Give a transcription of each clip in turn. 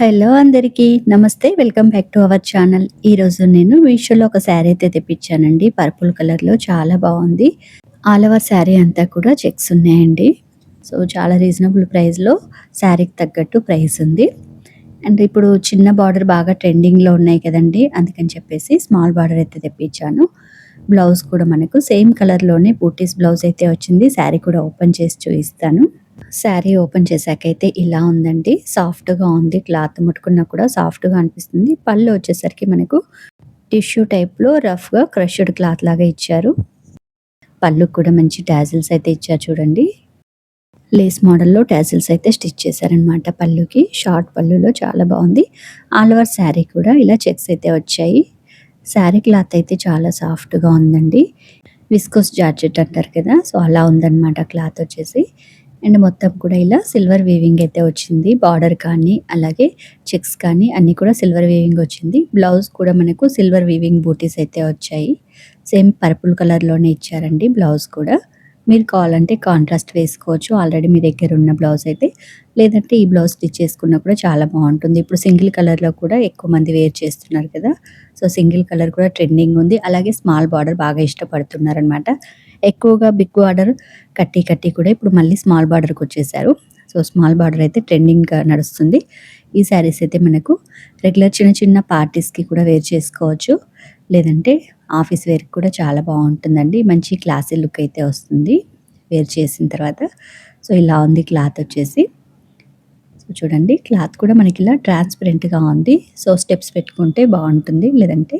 Hello అందరికీ నమస్తే welcome back to our channel. ఈరోజు నేను మీషోలో ఒక శారీ అయితే తెప్పించానండి. పర్పుల్ కలర్లో చాలా బాగుంది. ఆల్ ఓవర్ శారీ అంతా కూడా చెక్స్ ఉన్నాయండి. సో చాలా రీజనబుల్ ప్రైస్లో శారీకి తగ్గట్టు ప్రైస్ ఉంది. అండ్ ఇప్పుడు చిన్న బార్డర్ బాగా ట్రెండింగ్లో ఉన్నాయి కదండి. అందుకని చెప్పేసి స్మాల్ బార్డర్ అయితే తెప్పించాను. బ్లౌజ్ కూడా మనకు సేమ్ కలర్లోనే బూటీస్ బ్లౌజ్ అయితే వచ్చింది. శారీ కూడా ఓపెన్ చేసి చూపిస్తాను. శారీ ఓపెన్ చేశాకైతే ఇలా ఉందండి. సాఫ్ట్గా ఉంది. క్లాత్ ముట్టుకున్నా కూడా సాఫ్ట్గా అనిపిస్తుంది. పళ్ళు వచ్చేసరికి మనకు టిష్యూ టైప్లో రఫ్గా క్రష్డ్ క్లాత్ లాగా ఇచ్చారు. పళ్ళు కూడా మంచి టాజిల్స్ అయితే ఇచ్చారు చూడండి. లేస్ మోడల్లో టాజిల్స్ అయితే స్టిచ్ చేశారనమాట పళ్ళుకి. షార్ట్ పళ్ళులో చాలా బాగుంది. ఆల్ ఓవర్ శారీ కూడా ఇలా చెక్స్ అయితే వచ్చాయి. శారీ క్లాత్ అయితే చాలా సాఫ్ట్గా ఉందండి. విస్కోస్ జార్జెట్ అంటారు కదా సో అలా ఉందన్నమాట క్లాత్ వచ్చేసి. అండ్ మొత్తం కూడా ఇలా సిల్వర్ వీవింగ్ అయితే వచ్చింది. బార్డర్ కానీ అలాగే చెక్స్ కానీ అన్నీ కూడా సిల్వర్ వీవింగ్ వచ్చింది. బ్లౌజ్ కూడా మనకు సిల్వర్ వీవింగ్ బూటీస్ అయితే వచ్చాయి. సేమ్ పర్పుల్ కలర్లోనే ఇచ్చారండి బ్లౌజ్ కూడా. మీరు కావాలంటే కాంట్రాస్ట్ వేసుకోవచ్చు. ఆల్రెడీ మీ దగ్గర ఉన్న బ్లౌజ్ అయితే. లేదంటే ఈ బ్లౌజ్ స్టిచ్ చేసుకున్నా కూడా చాలా బాగుంటుంది. ఇప్పుడు సింగిల్ కలర్లో కూడా ఎక్కువ మంది వేర్ చేస్తున్నారు కదా. సో సింగిల్ కలర్ కూడా ట్రెండింగ్ ఉంది. అలాగే స్మాల్ బార్డర్ బాగా ఇష్టపడుతున్నారనమాట ఎక్కువగా బిగ్ బార్డర్ కట్టి కట్టి కూడా ఇప్పుడు మళ్ళీ స్మాల్ బార్డర్కి వచ్చేసారు. సో స్మాల్ బార్డర్ అయితే ట్రెండింగ్గా నడుస్తుంది. ఈ శారీస్ అయితే మనకు రెగ్యులర్ చిన్న చిన్న పార్టీస్కి కూడా వేర్ చేసుకోవచ్చు. లేదంటే ఆఫీస్ వేర్కి కూడా చాలా బాగుంటుందండి. మంచి క్లాసీ లుక్ అయితే వస్తుంది వేర్ చేసిన తర్వాత. సో ఇలా ఉంది క్లాత్ వచ్చేసి. సో చూడండి క్లాత్ కూడా మనకి ఇలా ట్రాన్స్పరెంట్గా ఉంది. సో స్టెప్స్ పెట్టుకుంటే బాగుంటుంది. లేదంటే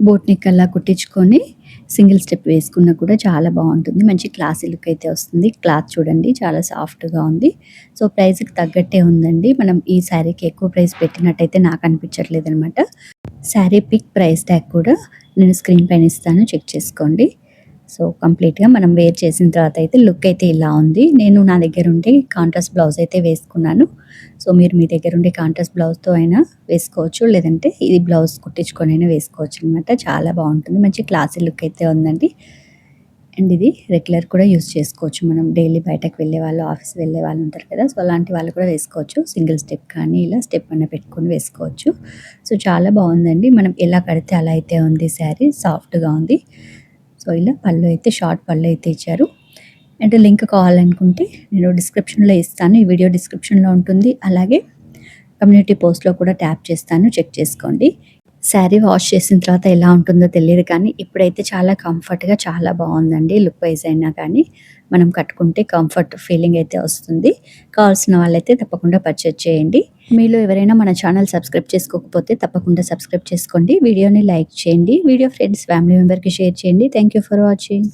బోట్ నెక్ అలా కుట్టించుకొని సింగిల్ స్టెప్ వేసుకున్నా కూడా చాలా బాగుంటుంది. మంచి క్లాసీ లుక్ అయితే వస్తుంది. క్లాత్ చూడండి చాలా సాఫ్ట్గా ఉంది. సో ప్రైస్కి తగ్గట్టే ఉందండి. మనం ఈ శారీకి ఎక్కువ ప్రైస్ పెట్టినట్టయితే నాకు అనిపించట్లేదు అనమాట శారీ పిక్ ప్రైస్ ట్యాగ్ కూడా నేను స్క్రీన్ పైన ఇస్తాను. చెక్ చేసుకోండి. సో కంప్లీట్గా మనం వేర్ చేసిన తర్వాత అయితే లుక్ అయితే ఇలా ఉంది. నేను నా దగ్గర ఉండే కాంట్రాస్ట్ బ్లౌజ్ అయితే వేసుకున్నాను. సో మీరు మీ దగ్గర ఉండే కాంట్రాస్ట్ బ్లౌజ్తో అయినా వేసుకోవచ్చు. లేదంటే ఇది బ్లౌజ్ కుట్టించుకొని అయినా వేసుకోవచ్చు అనమాట చాలా బాగుంటుంది. మంచి క్లాసీ లుక్ అయితే ఉందండి. అండ్ ఇది రెగ్యులర్ కూడా యూస్ చేసుకోవచ్చు. మనం డైలీ బయటకు వెళ్ళే వాళ్ళు ఆఫీస్ వెళ్ళే వాళ్ళు ఉంటారు కదా. సో అలాంటి వాళ్ళు కూడా వేసుకోవచ్చు. సింగిల్ స్టెప్ కానీ ఇలా స్టెప్ అన్న పెట్టుకొని వేసుకోవచ్చు. సో చాలా బాగుందండి. మనం ఎలా కడితే అలా అయితే ఉంది శారీ. సాఫ్ట్గా ఉంది. సో ఇలా పళ్ళు అయితే షార్ట్ పళ్ళు అయితే ఇచ్చారు. అండ్ లింక్ కావాలనుకుంటే నేను డిస్క్రిప్షన్లో ఇస్తాను. ఈ వీడియో డిస్క్రిప్షన్లో ఉంటుంది. అలాగే కమ్యూనిటీ పోస్ట్లో కూడా ట్యాప్ చేస్తాను. చెక్ చేసుకోండి. శారీ వాష్ చేసిన తర్వాత ఎలా ఉంటుందో తెలియదు కానీ ఇప్పుడైతే చాలా కంఫర్ట్గా చాలా బాగుందండి లుక్ వైజ్ అయినా కానీ. మనం కట్టుకుంటే కంఫర్ట్ ఫీలింగ్ అయితే వస్తుంది. కావాల్సిన వాళ్ళైతే తప్పకుండా పర్చేజ్ చేయండి. మీలో ఎవరైనా మన ఛానల్ సబ్స్క్రైబ్ చేసుకోకపోతే తప్పకుండా సబ్స్క్రైబ్ చేసుకోండి. వీడియోని లైక్ చేయండి. వీడియో ఫ్రెండ్స్ ఫ్యామిలీ మెంబర్కి షేర్ చేయండి. Thank you for watching.